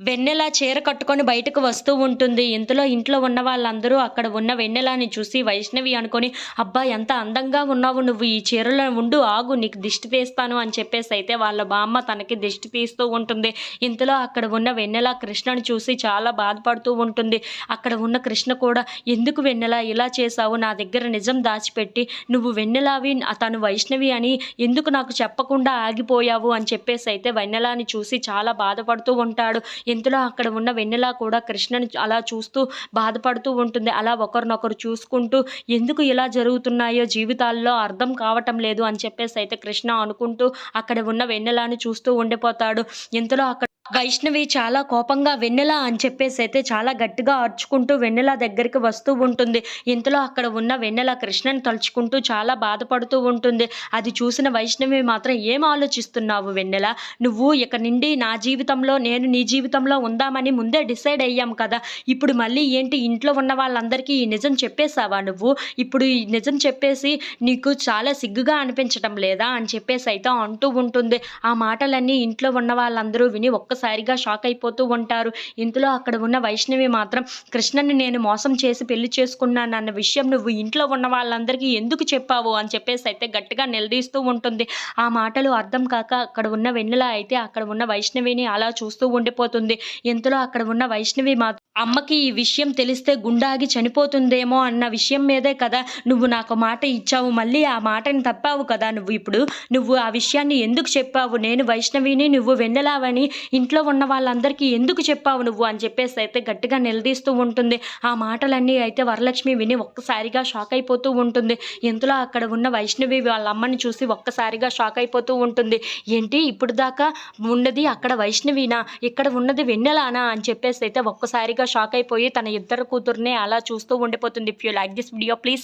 వెన్నెల చీర కట్టుకొని బయటకు వస్తూ ఉంటుంది. ఇంతలో ఇంట్లో ఉన్న వాళ్ళందరూ అక్కడ ఉన్న వెన్నెలని చూసి వైష్ణవి అనుకొని అబ్బా ఎంత అందంగా ఉన్నావు నువ్వు. ఈ చీరలో ఉండు ఆగు నీకు దిష్టి తీస్తాను అని చెప్పేసి అయితే వాళ్ళ బామ్మ తనకి దిష్టి తీస్తూ ఉంటుంది. ఇంతలో అక్కడ ఉన్న వెన్నెల కృష్ణను చూసి చాలా బాధపడుతూ ఉంటుంది. అక్కడ ఉన్న కృష్ణ కూడా ఎందుకు వెన్నెల ఇలా చేశావు? నా దగ్గర నిజం దాచిపెట్టి నువ్వు వెన్నెలావి తను వైష్ణవి అని ఎందుకు నాకు చెప్పకుండా ఆగిపోయావు? అని చెప్పేసి అయితే వెన్నెలని చూసి చాలా బాధపడుతూ ఉంటాడు. ఇంతలో అక్కడ ఉన్న వెన్నెల కూడా కృష్ణని అలా చూస్తూ బాధపడుతూ ఉంటుంది. అలా ఒకరినొకరు చూసుకుంటూ ఎందుకు ఇలా జరుగుతున్నాయో జీవితాల్లో అర్థం కావటం లేదు అని చెప్పేసి అయితే కృష్ణ అనుకుంటూ అక్కడ ఉన్న వెన్నెలాని చూస్తూ ఉండిపోతాడు. ఇంతలో అక్కడ వైష్ణవి చాలా కోపంగా వెన్నెల అని చెప్పేసి అయితే చాలా గట్టిగా అర్చుకుంటూ వెన్నెల దగ్గరికి వస్తూ ఉంటుంది. ఇంతలో అక్కడ ఉన్న వెన్నెల కృష్ణను తలుచుకుంటూ చాలా బాధపడుతూ ఉంటుంది. అది చూసిన వైష్ణవి మాత్రం ఏం ఆలోచిస్తున్నావు వెన్నెల? నువ్వు ఇక నుండి నా జీవితంలో నేను నీ జీవితంలో ఉందామని ముందే డిసైడ్ అయ్యాం కదా. ఇప్పుడు మళ్ళీ ఏంటి ఇంట్లో ఉన్న వాళ్ళందరికీ ఈ నిజం చెప్పేశావా నువ్వు? ఇప్పుడు ఈ నిజం చెప్పేసి నీకు చాలా సిగ్గుగా అనిపించటం లేదా అని చెప్పేసి అయితే అంటూ ఉంటుంది. ఆ మాటలన్నీ ఇంట్లో ఉన్న వాళ్ళందరూ విని ఒక్క ఒక్కసారిగా షాక్ అయిపోతూ ఉంటారు. ఇంతలో అక్కడ ఉన్న వైష్ణవి మాత్రం కృష్ణని నేను మోసం చేసి పెళ్ళి చేసుకున్నాను అన్న విషయం నువ్వు ఇంట్లో ఉన్న వాళ్ళందరికీ ఎందుకు చెప్పావు? అని చెప్పేసి అయితే గట్టిగా నిలదీస్తూ ఉంటుంది. ఆ మాటలు అర్థం కాక అక్కడ ఉన్న వెన్నెల అయితే అక్కడ ఉన్న వైష్ణవిని అలా చూస్తూ ఉండిపోతుంది. ఇంతలో అక్కడ ఉన్న వైష్ణవి మాత్రం అమ్మకి ఈ విషయం తెలిస్తే గుండాగి చనిపోతుందేమో అన్న విషయం మీదే కదా. నువ్వు నాకు మాట ఇచ్చావు. మళ్ళీ ఆ మాటని తప్పావు కదా నువ్వు ఇప్పుడు. నువ్వు ఆ విషయాన్ని ఎందుకు చెప్పావు? నేను వైష్ణవిని నువ్వు వెన్నెలావని ఇంట్లో ఉన్న వాళ్ళందరికీ ఎందుకు చెప్పావు నువ్వు అని చెప్పేసి అయితే గట్టిగా నిలదీస్తూ ఉంటుంది. ఆ మాటలన్నీ అయితే వరలక్ష్మి విని ఒక్కసారిగా షాక్ అయిపోతూ ఉంటుంది. ఇంతలో అక్కడ ఉన్న వైష్ణవి వాళ్ళ అమ్మని చూసి ఒక్కసారిగా షాక్ అయిపోతూ ఉంటుంది. ఏంటి ఇప్పుడు దాకా ఉన్నది అక్కడ వైష్ణవినా ఇక్కడ ఉన్నది వెన్నెలానా అని చెప్పేసి అయితే ఒక్కసారిగా షాక్ అయిపోయి తన ఇద్దరు కూతుర్నే అలా చూస్తూ ఉండిపోతుంది. If you like this video please